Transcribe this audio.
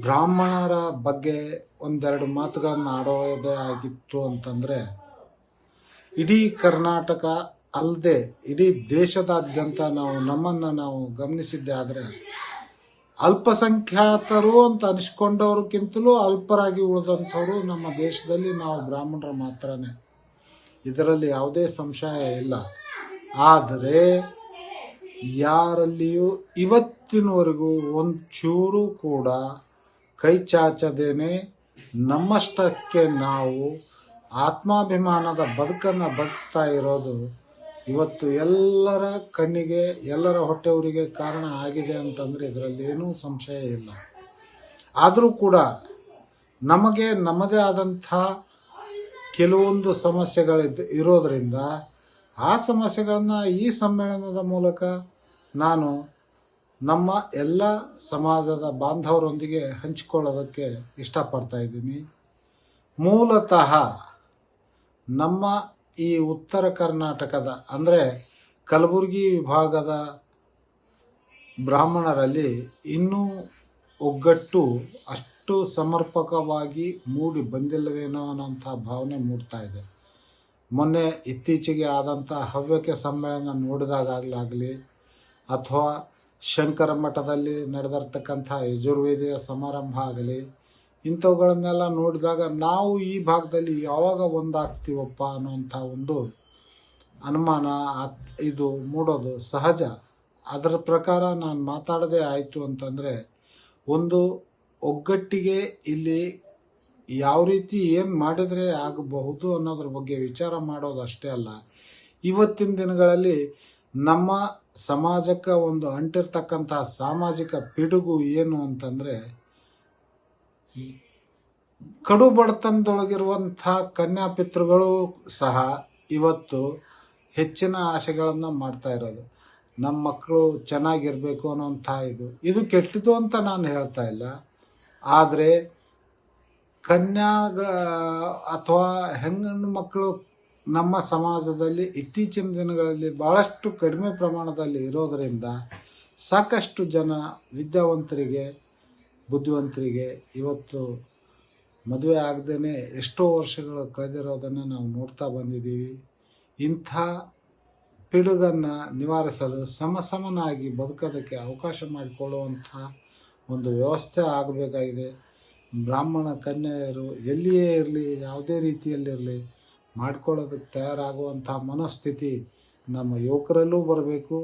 ಬ್ರಾಹ್ಮಣರ ಬಗ್ಗೆ ಒಂದೆರಡು ಮಾತುಗಳನ್ನು ಆಡೋದೇ ಆಗಿತ್ತು ಅಂತಂದರೆ, ಇಡೀ ಕರ್ನಾಟಕ ಅಲ್ಲದೆ ಇಡೀ ದೇಶದಾದ್ಯಂತ ನಾವು ನಮ್ಮನ್ನು ನಾವು ಗಮನಿಸಿದ್ದೆ ಆದರೆ, ಅಲ್ಪಸಂಖ್ಯಾತರು ಅಂತ ಅನಿಸ್ಕೊಂಡವ್ರಿಗಿಂತಲೂ ಅಲ್ಪರಾಗಿ ಉಳಿದಂಥವರು ನಮ್ಮ ದೇಶದಲ್ಲಿ ನಾವು ಬ್ರಾಹ್ಮಣರು ಮಾತ್ರನೇ. ಇದರಲ್ಲಿ ಯಾವುದೇ ಸಂಶಯ ಇಲ್ಲ. ಆದರೆ, ಯಾರಲ್ಲಿಯೂ ಇವತ್ತಿನವರೆಗೂ ಒಂಚೂರು ಕೂಡ ಕೈ ಚಾಚದೇನೆ, ನಮ್ಮಷ್ಟಕ್ಕೆ ನಾವು ಆತ್ಮಾಭಿಮಾನದ ಬದುಕನ್ನು ಬದುಕ್ತಾ ಇರೋದು ಇವತ್ತು ಎಲ್ಲರ ಕಣ್ಣಿಗೆ, ಎಲ್ಲರ ಹೊಟ್ಟೆವರಿಗೆ ಕಾರಣ ಆಗಿದೆ ಅಂತಂದರೆ ಇದರಲ್ಲಿ ಏನೂ ಸಂಶಯ ಇಲ್ಲ. ಆದರೂ ಕೂಡ ನಮಗೆ ನಮ್ಮದೇ ಆದಂಥ ಕೆಲವೊಂದು ಸಮಸ್ಯೆಗಳಿದ್ದು ಇರೋದರಿಂದ ಆ ಸಮಸ್ಯೆಗಳನ್ನು ಈ ಸಮ್ಮೇಳನದ ಮೂಲಕ ನಾನು ನಮ್ಮ ಎಲ್ಲ ಸಮಾಜದ ಬಾಂಧವರೊಂದಿಗೆ ಹಂಚಿಕೊಳ್ಳೋದಕ್ಕೆ ಇಷ್ಟಪಡ್ತಾ ಇದ್ದೀನಿ. ಮೂಲತಃ ನಮ್ಮ ಈ ಉತ್ತರ ಕರ್ನಾಟಕದ, ಅಂದರೆ ಕಲಬುರಗಿ ವಿಭಾಗದ ಬ್ರಾಹ್ಮಣರಲ್ಲಿ ಇನ್ನೂ ಒಗ್ಗಟ್ಟು ಅಷ್ಟು ಸಮರ್ಪಕವಾಗಿ ಮೂಡಿ ಬಂದಿಲ್ಲವೇನೋ ಅನ್ನೋಂಥ ಭಾವನೆ ಮೂಡ್ತಾ ಇದೆ. ಮೊನ್ನೆ ಇತ್ತೀಚೆಗೆ ಆದಂಥ ಹವ್ಯಕ ಸಮ್ಮೇಳನ ನೋಡಿದಾಗಲಾಗಲಿ ಅಥವಾ ಶಂಕರ ಮಠದಲ್ಲಿ ನಡೆದಿರ್ತಕ್ಕಂಥ ಯಜುರ್ವೇದಿಯ ಸಮಾರಂಭ ಆಗಲಿ, ಇಂಥವುಗಳನ್ನೆಲ್ಲ ನೋಡಿದಾಗ ನಾವು ಈ ಭಾಗದಲ್ಲಿ ಯಾವಾಗ ಒಂದಾಗ್ತೀವಪ್ಪ ಅನ್ನುವಂಥ ಒಂದು ಅನುಮಾನ ಇದು ಮೂಡೋದು ಸಹಜ. ಅದರ ಪ್ರಕಾರ ನಾನು ಮಾತಾಡದೇ ಆಯಿತು ಅಂತಂದರೆ, ಒಂದು ಒಗ್ಗಟ್ಟಿಗೆ ಇಲ್ಲಿ ಯಾವ ರೀತಿ ಏನು ಮಾಡಿದರೆ ಆಗಬಹುದು ಅನ್ನೋದ್ರ ಬಗ್ಗೆ ವಿಚಾರ ಮಾಡೋದು ಅಷ್ಟೇ ಅಲ್ಲ. ಇವತ್ತಿನ ದಿನಗಳಲ್ಲಿ ನಮ್ಮ ಸಮಾಜಕ್ಕೆ ಒಂದು ಅಂಟಿರ್ತಕ್ಕಂಥ ಸಾಮಾಜಿಕ ಪಿಡುಗು ಏನು ಅಂತಂದರೆ ಕಡು ಬಡತನದೊಳಗಿರುವಂಥ ಕನ್ಯಾಪಿತೃಗಳು ಸಹ ಇವತ್ತು ಹೆಚ್ಚಿನ ಆಸೆಗಳನ್ನು ಮಾಡ್ತಾ ಇರೋದು. ನಮ್ಮ ಮಕ್ಕಳು ಚೆನ್ನಾಗಿರಬೇಕು ಅನ್ನೋಂಥ ಇದು. ಇದು ಕೆಟ್ಟದು ಅಂತ ನಾನು ಹೇಳ್ತಾ ಇಲ್ಲ. ಆದರೆ ಕನ್ಯಾಗ ಅಥವಾ ಹೆಂಗಣ್ಣು ಮಕ್ಕಳು ನಮ್ಮ ಸಮಾಜದಲ್ಲಿ ಇತ್ತೀಚಿನ ದಿನಗಳಲ್ಲಿ ಭಾಳಷ್ಟು ಕಡಿಮೆ ಪ್ರಮಾಣದಲ್ಲಿ ಇರೋದರಿಂದ ಸಾಕಷ್ಟು ಜನ ವಿದ್ಯಾವಂತರಿಗೆ, ಬುದ್ಧಿವಂತರಿಗೆ ಇವತ್ತು ಮದುವೆ ಆಗದೇ ಎಷ್ಟೋ ವರ್ಷಗಳು ಕಳೆದಿರೋದನ್ನು ನಾವು ನೋಡ್ತಾ ಬಂದಿದ್ದೀವಿ. ಇಂಥ ಪಿಡುಗನ್ನು ನಿವಾರಿಸಲು ಸಮಸಮನಾಗಿ ಬದುಕೋದಕ್ಕೆ ಅವಕಾಶ ಮಾಡಿಕೊಳ್ಳುವಂಥ ಒಂದು ವ್ಯವಸ್ಥೆ ಆಗಬೇಕಾಗಿದೆ. ಬ್ರಾಹ್ಮಣ, ಕನ್ಯೆಯರು ಎಲ್ಲಿಯೇ ಇರಲಿ, ಯಾವುದೇ ರೀತಿಯಲ್ಲಿರಲಿ ಮಾಡ್ಕೊಳ್ಳೋದಕ್ಕೆ ತಯಾರಾಗುವಂಥ ಮನಸ್ಥಿತಿ ನಮ್ಮ ಯುವಕರಲ್ಲೂ ಬರಬೇಕು.